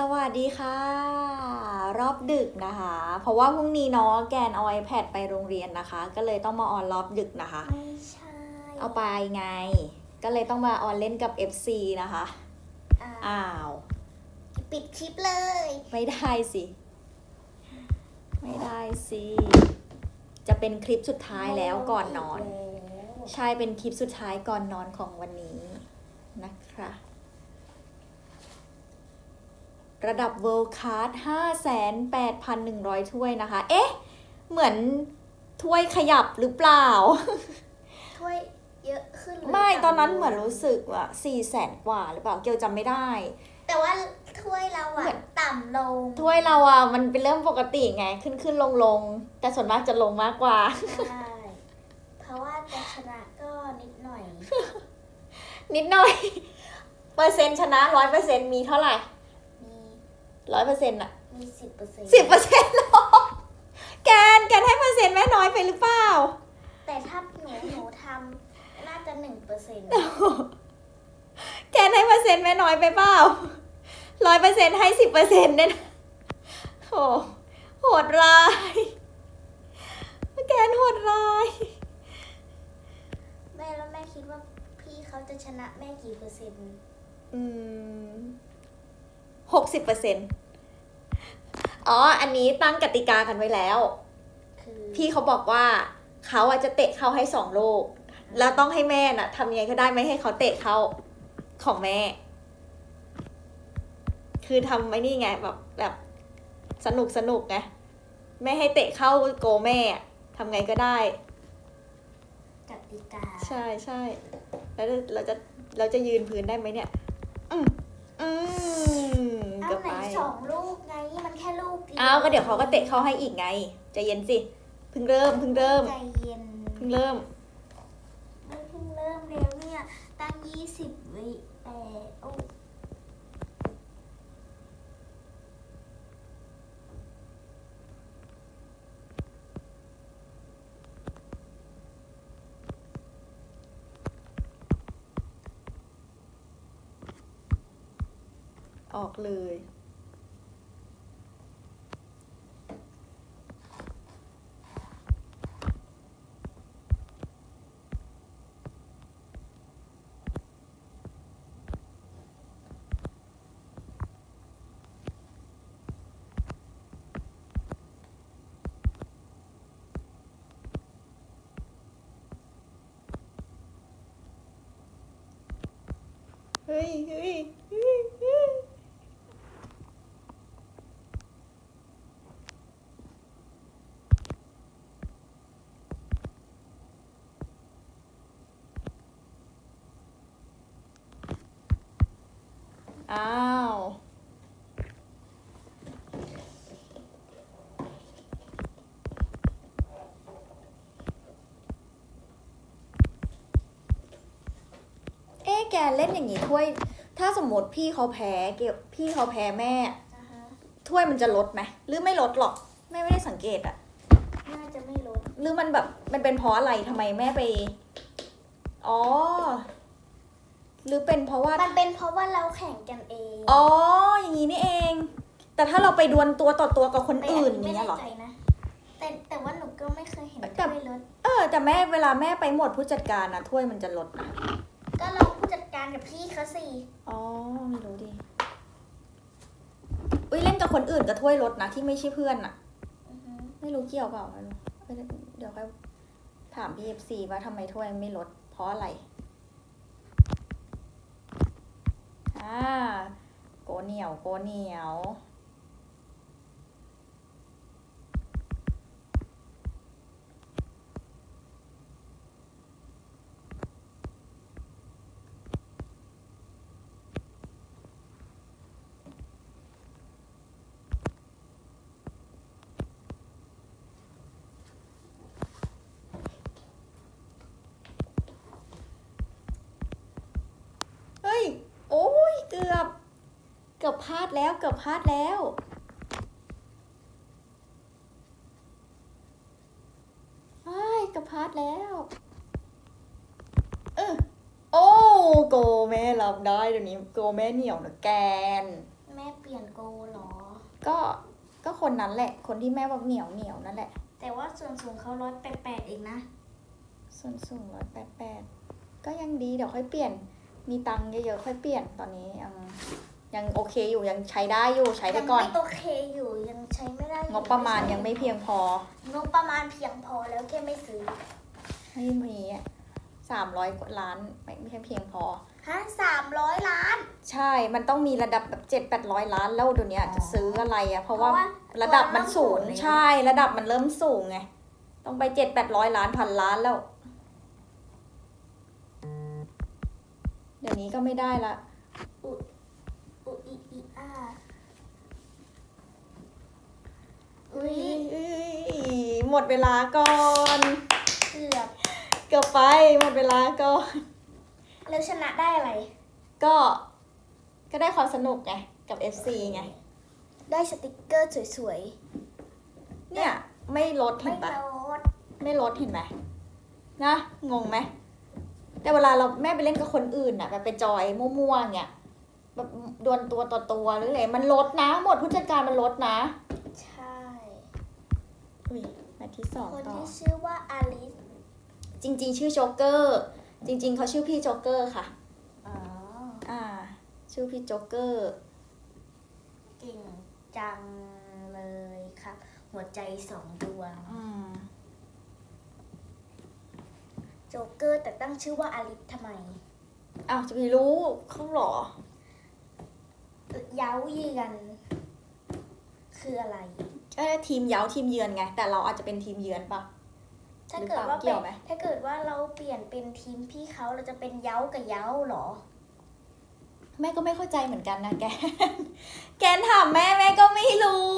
สวัสดีค่ะ รอบดึกนะคะ เพราะว่าพรุ่งนี้เนาะแกนเอา iPad ไปโรงเรียนนะคะ ก็เลยต้องมาออนรอบดึกนะคะ ไม่ใช่เอาไปไง ก็เลยต้องมาออนเล่นกับ FC นะคะอ่าอ้าวปิดคลิปเลย ไม่ได้สิไม่ได้สิจะเป็นคลิปสุดท้ายแล้วก่อนนอน ใช่เป็นคลิปสุดท้ายก่อนนอนของวันนี้นะคะ ระดับ World Class 58,100 ถ้วยนะคะ เอ๊ะ เหมือนถ้วยขยับหรือเปล่า ถ้วยเยอะขึ้นหรือไม่ต่ำตอนนั้นลงเหมือนรู้สึกว่า4แสนกว่าหรือเปล่า เกียวจำไม่ได้ แต่ว่าถ้วยเราเหมือะอน ต่ำลงถ้วยเราอะ มันเป็นเรื่องปกติไง ขึ้นขึ้นลงลงแต่ส่วนมากจะลงมากกว่า ใช่เพราะว่าจะชนะก็นิดหน่อยนิดหน่อย เปอร์เซ็นต์ชนะร้อยเปอร์เซ็นต์มีเท่าไหร่มี ร้อยเปอร์เซ็นต์อะมีสิบเปอร์เซ็นต์สิบเปอร์เซ็นต์หรอแกนแกนให้เปอร์เซ็นต์แม่น้อยไปหรือเปล่า แต่ถ้าหนูหนูทำน่าจะหนึ่งเปอร์เซ็นต์แกนให้เปอร์เซ็นต์แม่น้อยไปเปล่าร้อยเปอร์เซ็นต์ให้สิบเปอร์เซ็นต์เนี่ยนะโหโหดร้ายแกนโหดร้ายแม่แล้วแม่คิดว่าพี่เขาจะชนะแม่กี่เปอร์เซ็นต์ อืม หกสิบเปอร์เซ็นต์อ๋อ อันนี้ตั้งกติกากันไว้แล้วคือพี่เขาบอกว่าเขาอะจะเตะเข้าให้สองลูก แล้วต้องให้แม่น่ะทำยังไงก็ได้ไม่ให้เขาเตะเข้าของแม่ คือทำไอ้นี่ไงแบบแบบสนุกสนุกไงไม่ให้เตะเข้าโกแม่อะทำไงก็ได้กติกา ใช่ใช่แล้วเราจะเราจะยืนพื้นได้ไหมเนี่ย อืมอืม สองลูกไงมันแค่ลูกวอ้าวก็เดี๋ยวเขาก็เตะเข้าให้อีกไงใจะเย็นสิเพิ่งเริ่มเพิ่งเริ่มใจเย็นเพิ่งเริ่มไม่เพิ่งเริ่มเร็วเนี่ยตั้งยี่สิบวิแต่โอ้ออกเลย เฮ้ยเฮ้ยเฮ้ยเฮ้ย อ้าว เอ๊ะ แกเล่นอย่างนี้ถ้วย ถ้าสมมติพี่เขาแพ้เกี่ยวพี่เขาแพ้แม่ อ่าฮะถ้วยมันจะลดไหมหรือไม่ลดหรอกแม่ไม่ได้สังเกตอะน่าจะไม่ลดหรือมันแบบมันเป็นเพราะอะไรทำไมแม่ไป อ๋อ หรือเป็นเพราะว่า มันเป็นเพราะว่าเราแข่งกันเองอ๋อ อย่างนี้นี่เอง แต่ถ้าเราไปดวลตัวต่อตัวกับคนแต่อื่นอัอย่างเงี้ยเหรอ ไม่แน่ใจนะแต่แต่ว่าหนูก็ไม่เคยเห็นแต่ ถ้วยลด เออ แต่แม่เวลาแม่ไปหมวดผู้จัดการนะถ้วยมันจะลดนะก็ลองผู้จัดการกับพี่เขาสิอ๋อไม่รู้ดิอุ้ยเล่นกับคนอื่นกับถ้วยลดนะที่ไม่ใช่เพื่อนอะอือฮึไม่รู้เกี่ยวเปล่าไม่รู้เอ้ยเดี๋ยวค่อยถาม PFC ว่าทำไมถ้วยไม่ลดเพราะอะไรอ่าโกเหนียวโกเหนียว เฮ้ย โอ้ย เกือบ เกือบพลาดแล้วเกือบพลาดแล้วเฮ้ยเกือบพลาดแล้วเออโอ้โกแม่รับได้เดี๋ยวนี้โกแม่เหนียวนะแกนอืแม่เปลี่ยนโกเหรอ ก็ก็คนนั้นแหละ คนที่แม่บอกเหนียวเหนียวนั่นแหละ แต่ว่าส่วนสูงเขาร้อยแปดแปดเองนะ ส่วนสูงร้อยแปดแปดก็ยังดีเดี๋ยวค่อยเปลี่ยน มีตังค์เยอะๆค่อยเปลี่ยนตอนนี้ยัง ยังโอเคอยู่ยังใช้ได้อยู่ใช้ไปยังก่อนไม่โอเคอยู่ยังใช้ไม่ได้อยู่งบประมาณยังไม่เพียงพองบประมาณเพียงพอแล้วแค่ไม่ซื้อไม่มีสามร้อยกว่าล้านไม่ไม่ใช่เพียงพอฮะสามร้อยล้าน ใช่มันต้องมีระดับแบบเจ็ดแปดร้อยล้านแล้วเดี๋ยวนี้อ๋อจะซื้ออะไรอะเพราะว่าเพราะว่าระดับมันสูงตัวเริ่มสูงแล้วใช่ระดับมันเริ่มสูงไงต้องไปเจ็ดแปดร้อยล้านพันล้านแล้ว เดี๋ยวนี้ก็ไม่ได้ละ อุอุอีอีอา อุ้ยอุ๊ยหมดเวลาก่อน เกือบ เกือบไปหมดเวลาก่อน แล้วชนะได้อะไร ก็ ก็ได้ความสนุกไง กับ FC ไง ได้สติกเกอร์สวยเนี่ย ไม่ลดๆเห็ไม่นปะลดไม่ลดเห็นไหมนะ งงไหม แต่เวลาเราแม่ไปเล่นกับคนอื่นน่ะแบบไปจอยมั่วๆเงี้ยแบบดวลตัวต่อตัวหรือไงมันลดนะ หมดผู้จัดการมันลดนะใช่ อุ้ยนาทีสองคนต่อ ที่ชื่อว่าอลิสจริง ๆ ชื่อโจ๊กเกอร์ จริง ๆเขาชื่อพี่โจ๊กเกอร์ค่ะ อ๋ออ่า ชื่อพี่โจ๊กเกอร์ เก่งจังเลยครับ หัวใจสองดวง อืมโจ๊กเกอร์แต่ตั้งชื่อว่าอลิสทำไม อ้าวจะไปรู้เขาเหรอ เย้าเยือนคืออะไร เอ้ยทีมเย้าทีมเยือนไง แต่เราอาจจะเป็นทีมเยือนปะถ้าเกิดว่าหรือเปล่าเกี่เป็ยนวไหมถ้าเกิดว่าเราเปลี่ยนเป็นทีมพี่เขาเราจะเป็นเย้ากับเย้าเหรอ แม่ก็ไม่เข้าใจเหมือนกันนะแกนแกนถามแม่แม่ก็ไม่รู้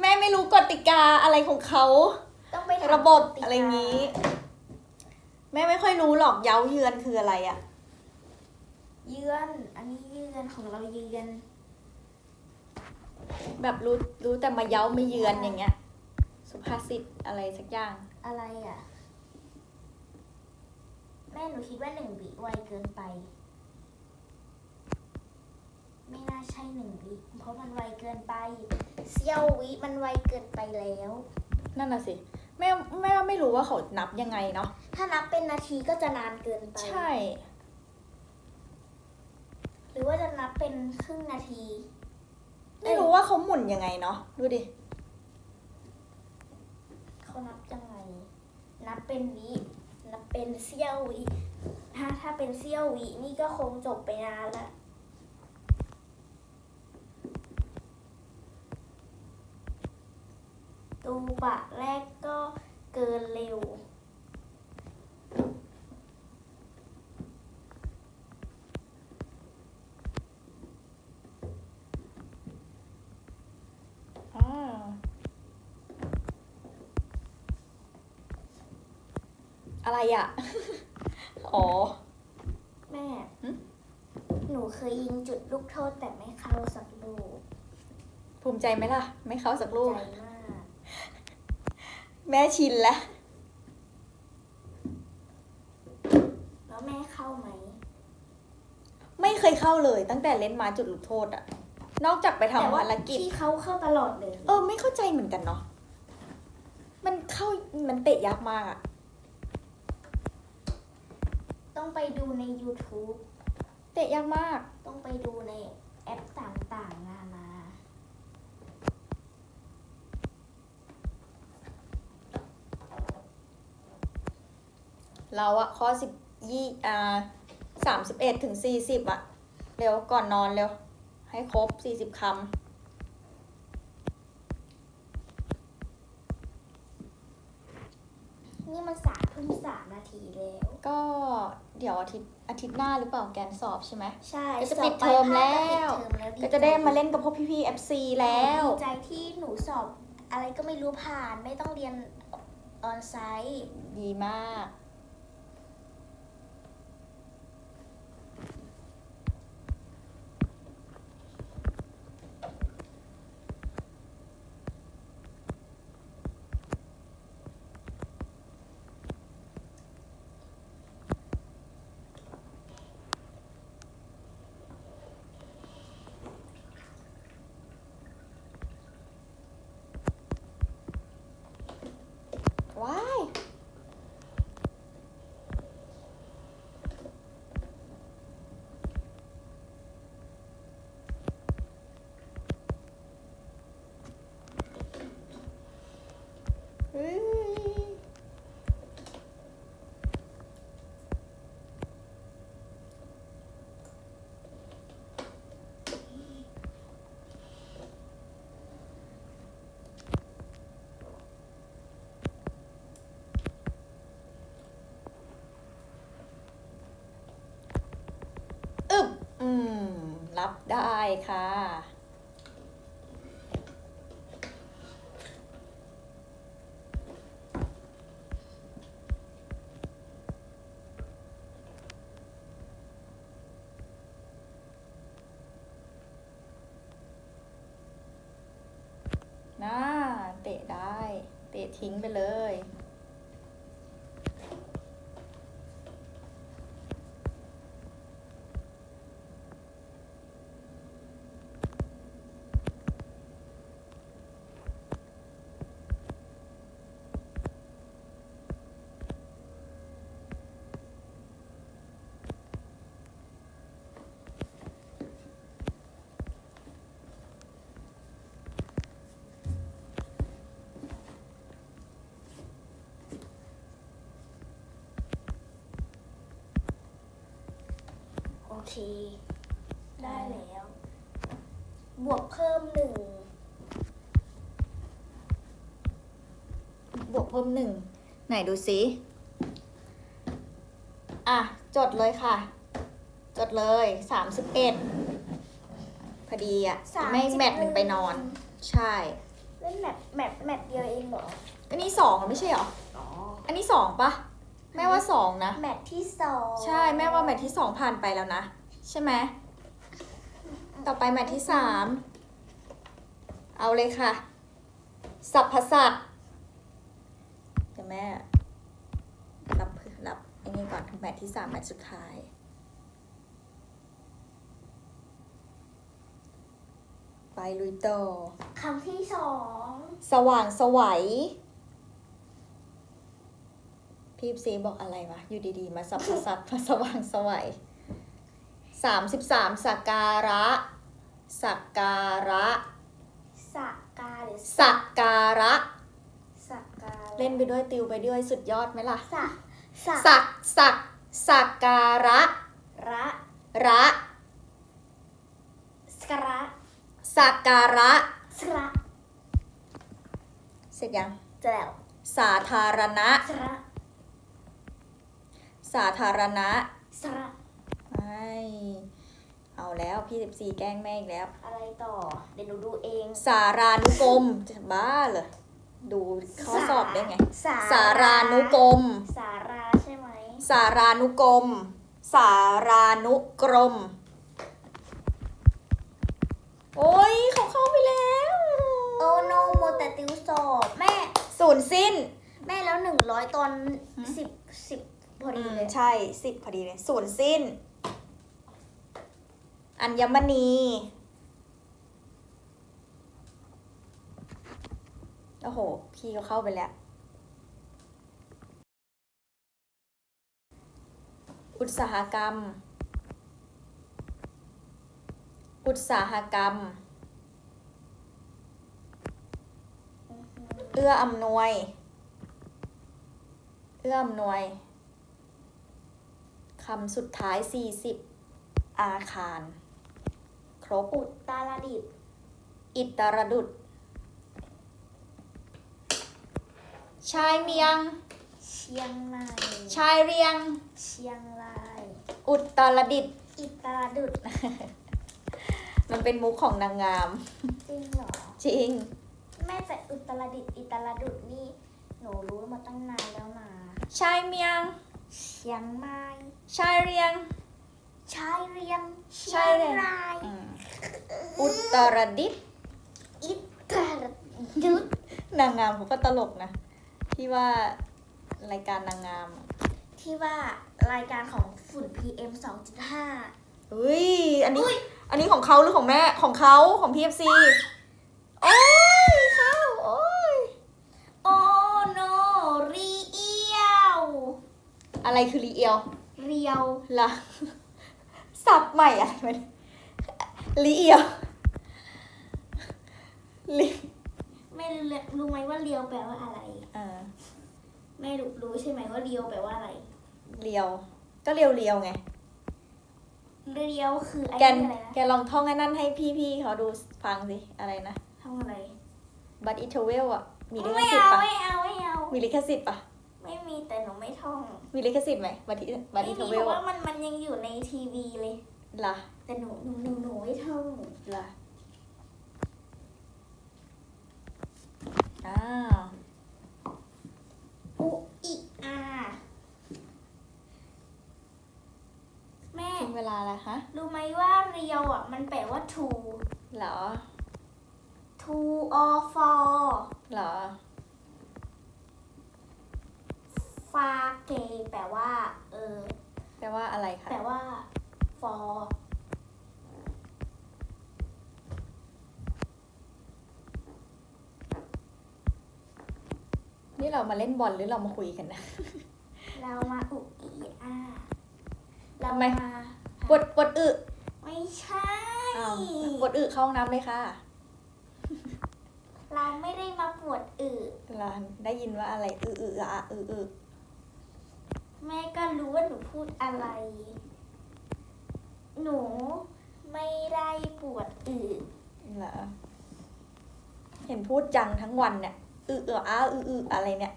แม่ไม่รู้กติกาอะไรของเขาต้องไปถามระบบกติกาอะไรงี้ แม่ไม่ค่อยรู้หรอกเย้าเยือนคืออะไรอะเยือน อันนี้เยือนของเราเยือน แบบรู้รู้แต่มาเย้าไม่เยือนอย่างเงี้ย สุภาษิตอะไรสักอย่าง อะไรอะ แม่หนูคิดว่าหนึ่งวิไวเกินไป ไม่น่าใช่หนึ่งวิเพราะมันไวเกินไปเสี้ยววิมันไวเกินไปแล้ว นั่นน่ะสิ แม่แม่ไม่รู้ว่าเขานับยังไงเนาะถ้านับเป็นนาทีก็จะนานเกินไป ใช่ หรือว่าจะนับเป็นครึ่งนาที ไม่รู้ว่าเขาหมุนยังไงเนาะดูดิ เขานับยังไง นับเป็นวินับเป็นเสี้ยววิถ้าถ้าเป็นเสี้ยววินี่ก็คงจบไปนานละตูบะแรกก็เกินเร็ว อะไรอะอ๋อ แม่ หึ หนูเคยยิงจุดลูกโทษแต่ไม่เข้าสักลูกภูมิใจไหมล่ะ ไม่เข้าสักลูก ใจมาก แม่ชินแล้ว แล้วแม่เข้าไหม ไม่เคยเข้าเลยตั้งแต่เล่นมาจุดลูกโทษอะนอกจากไปแต่ทำว่าภารกิจ ที่เขาเข้าตลอดเลย เออ ไม่เข้าใจเหมือนกันเนาะมันเข้ามันเตะยากมากอะ ต้องไปดูใน YouTube เตะยากมาก ต้องไปดูในแอปต่างๆนานา เราอะข้อสิบยี่อ่าสามสิบเอ็ดถึงสี่สิบอะเร็วก่อนนอนเร็ว ให้ครบสี่สิบคนี่มันสามทุ่มสามนาทีแล้วำก็เดี๋ยวอาทิตย์อาทิตย์ หน้าหรือเปล่าแกนสอบใช่ไหม ใช่ก็จะสอบปิดเทอมปลายภาคแล้วก็ปิดเทอมแล้ว ก็จะได้มาเล่นกับพวกพี่ๆ FC แล้วดีใจที่หนูสอบอะไรก็ไม่รู้ผ่านไม่ต้องเรียนออนไซต์ ดีมาก ได้ค่ะ น่า เตะได้ เตะทิ้งไปเลย โอเคได้แล้ว บวกเพิ่มหนึ่งบวกเพิ่มหนึ่งไหนดูซิอะ จดเลยค่ะ จดเลยสามสิบเอ็ดพอดีอะสามไม่สิบแมทหนึ่งไปนอน ใช่ เล่นแมทแมทแมทเดียวเองเหรอ อันนี้สองไม่ใช่เหรอ อ๋อ อันนี้สองปะ แม่ว่าสองนะ แมทที่สองใช่แม่ว่าแมทที่สองผ่านไปแล้วนะ ใช่ไหมต่อไปแมทที่สามเอาเลยค่ะ สัพพสัตว์เดี๋ยวแม่รับรับไอ้นี่ก่อนแมทที่สามแมทสุดท้าย ไปลุยต่อคำที่สอง สว่างสวัย พี่ซีบอกอะไรวะ อยู่ดีๆ มาสับสับมาสว่างสวัยสามสิบสามสักการะ สักการะ สักกาหรือสักการะ สักกาเล่นไปด้วยติวไปด้วยสุดยอดไหมล่ะ สักสักสักสักสักการะ ระระสกระสักการะสระเสร็จยัง จะแล้วสาธารณะสระ สาธารณะสระไม่เอาแล้วพี่สิบสี่แกล้งแม่อีกแล้ว อะไรต่อ เดี๋ยวหนูดูเอง สารานุกรมจะบ้าเหรอดูข้อสอบได้ไง สาสารานุกรม สาราใช่ไหม สารานุกรม สารานุกรม โอ้ยเขาเข้าไปแล้วโอ้โนโมแต่ติวสอบ แม่ ศูนย์สิ้น แม่แล้วหนึ่งร้อยตอนหืมสิบสิบ พออืดีมเลย ใช่สิบพอดีเลยศูนย์สิ้น อัญมณีโอ้โห พี่เขาเข้าไปแล้ว อุตสาหกรรม อุตสาหกรรม เอื้ออำนวย เอื้ออำนวย คำสุดท้าย 40 อาคาร ครบอุตรดิตถ์อิตรดุดชายเมียง เชียงใหม่ชายเรียง เชียงราย อุตรดิตถ์อิตรดุดมันเป็นมุกของนางงาม จริงเหรอ จริง แม่แต่อุตรดิตถ์อิตรดุดนี่ หนูรู้มาตั้งนานแล้วนะชายเมียง เชียงใหม่ชายเรียง ชายเรียงเชีชายยงเรียงรายอืมอุตรดิตถ์อิตรดุดนางงามเขาก็ตลกนะ ที่ว่ารายการนางงามอะที่ว่ารายการของฝุ่น PM 2.5 อุ้ยอันนี้อันนี้ของเขาหรือของแม่ของเขาของ PFC โอ้ย อะไรคือรีเอลเรียวล่ะสับใหม่อะไรมันรีเอลรีไม่รู้เลยรู้ไหมว่าเรียวแปลว่าอะไรอ่าไม่รู้รู้ใช่ไหมว่าเรียวแปลว่าอะไร เรียว ก็เรียวเรียวๆไง เรียวคือไอ้แกนนี่อะไรนะแกลองท่องไอ้นั่นให้พี่ๆเขาดูฟังสิอะไรนะทำอะไรบัตอิทเวลอะมีลิขไม่สิทเอาธิ์ปะไม่เอาไม่เอามีลิขสิทธิ์ปะไม่มี แต่หนูไม่ท่องมีลิขสิทธิ์ไหมบัตอิบัตไม่อิทมีเวเพลราะว่าอะมันมันยังอยู่ในทีวีเลย ล่ะแต่หนูหนูหนูหนูไม่ท่องล่ะอ้าวอุอิอาแม่ ถึงเวลาแล้วฮะรู้ไหมว่าเรียวอะ มันแปลว่า to เหรอ to or for เหรอ ฟาเกแปลว่า เออ แปลว่าอะไรคะแปลว่า for นี่เรามาเล่นบอลหรือเรามาคุยกันนะ เรามาอุอีอาเราทำไม มาปวดปวดอึไม่ใช่ อ้าวปวดอึเข้าห้องน้ำเลยค่ะเราไม่ได้มาปวดอึ เราได้ยินว่าอะไรอึอึอะอะอึอึ แม่ก็รู้ว่าหนูพูดอะไร หนูไม่ได้ปวดอึเหรอเห็นพูดจังทั้งวันเนี่ยอึเอออ้าอึอึอะไรเนี่ย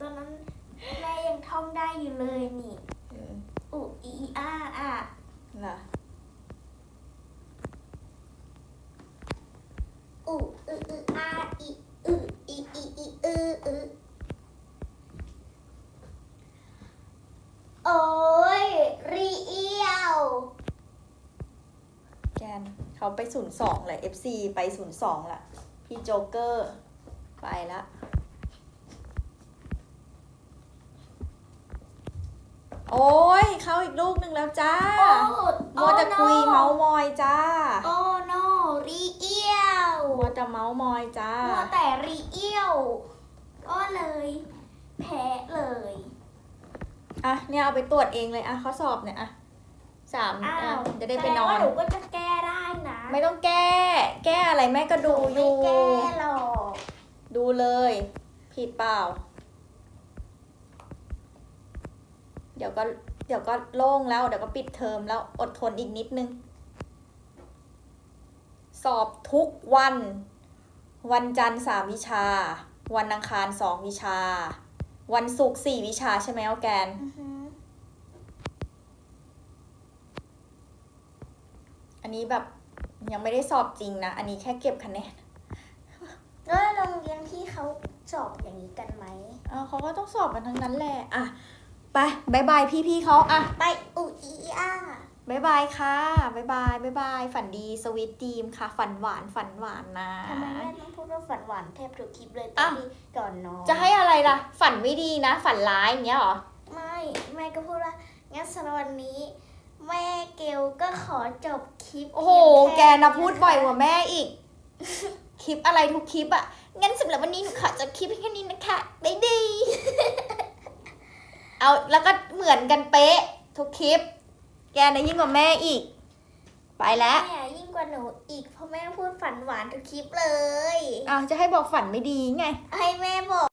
ตอนนั้นแม่ยังท่องได้อยู่เลยนี่เอออุอีอาอะเหรออุอึอึอาอีอึอีอีอีอึอึ โอ้ยรีเอียวแกนเขาไปศูนย์สองแหละ FC ไปศูนย์สองละพี่โจ๊กเกอร์ไปละโอ้ยเข้าอีกลูกหนึ่งแล้วจ้าโอ้มัวแต่คุยโอ้เมาส์มอยจ้าโอ้โนรีเอียวมัวแต่เมาส์มอยจ้ามัวแต่รีเอียวก็เลย แพ้เลย อะเนี่ยเอาไปตรวจเองเลยอะข้อสอบเนี่ยอะสามอ้าอะวจะได้ไปนอแสดงว่านหนูก็จะแก้ได้นะไม่ต้องแก้ แก้อะไรแม่ก็ดูอไม่ยู่ แก้หรอกดูเลย ผิดเปล่า เดี๋ยวก็เดี๋ยวก็โล่งแล้ว เดี๋ยวก็ปิดเทอมแล้วอดทนอีกนิดนึง สอบทุกวัน วันจันทร์สามวิชา วันอังคารสองวิชา วันศุกร์สี่วิชาใช่ไหมเอาแกน อือฮึอันนี้แบบยังไม่ได้สอบจริงนะ อันนี้แค่เก็บคะแนนแล้วโรงเรียนที่เขาสอบอย่างนี้กันไหมอ่าเขาก็ต้องสอบกันทั้งนั้นแหละ อะ ไปบายบายพี่ๆเขาอะ ไปอุอีอา บายบายค่ะบายบายบายบาย ฝันดีสวีทดีมค่ะ ฝันหวานฝันหวานนะทำไมแม่ต้องพูดว่าฝันหวานแทบทุกคลิปเลยตออะนที่ก่อนนอนจะให้อะไรล่ะ ฝันไม่ดีนะ ฝันร้ายอย่างเงี้ยเหรอ ไม่แม่ก็พูดว่างั้นสำหรับวันนี้ แม่เกลก็ขอจบคลิปโอ้โหเพียงแกค่นะพูดบ่อยกว่าแม่อีก คลิปอะไรทุกคลิปอะงั้นสำหรับวันนี้หนูขอจบคลิปแค่นี้นะคะบ๊ายบายเอาแล้วก็เหมือนกันเป๊ะทุกคลิป แกนะยิ่งกว่าแม่อีก ไปแล้วแม่ยิ่งกว่าหนูอีกเพราะแม่พูดฝันหวานทุกคลิปเลย อ้าวจะให้บอกฝันไม่ดีไง ให้แม่บอก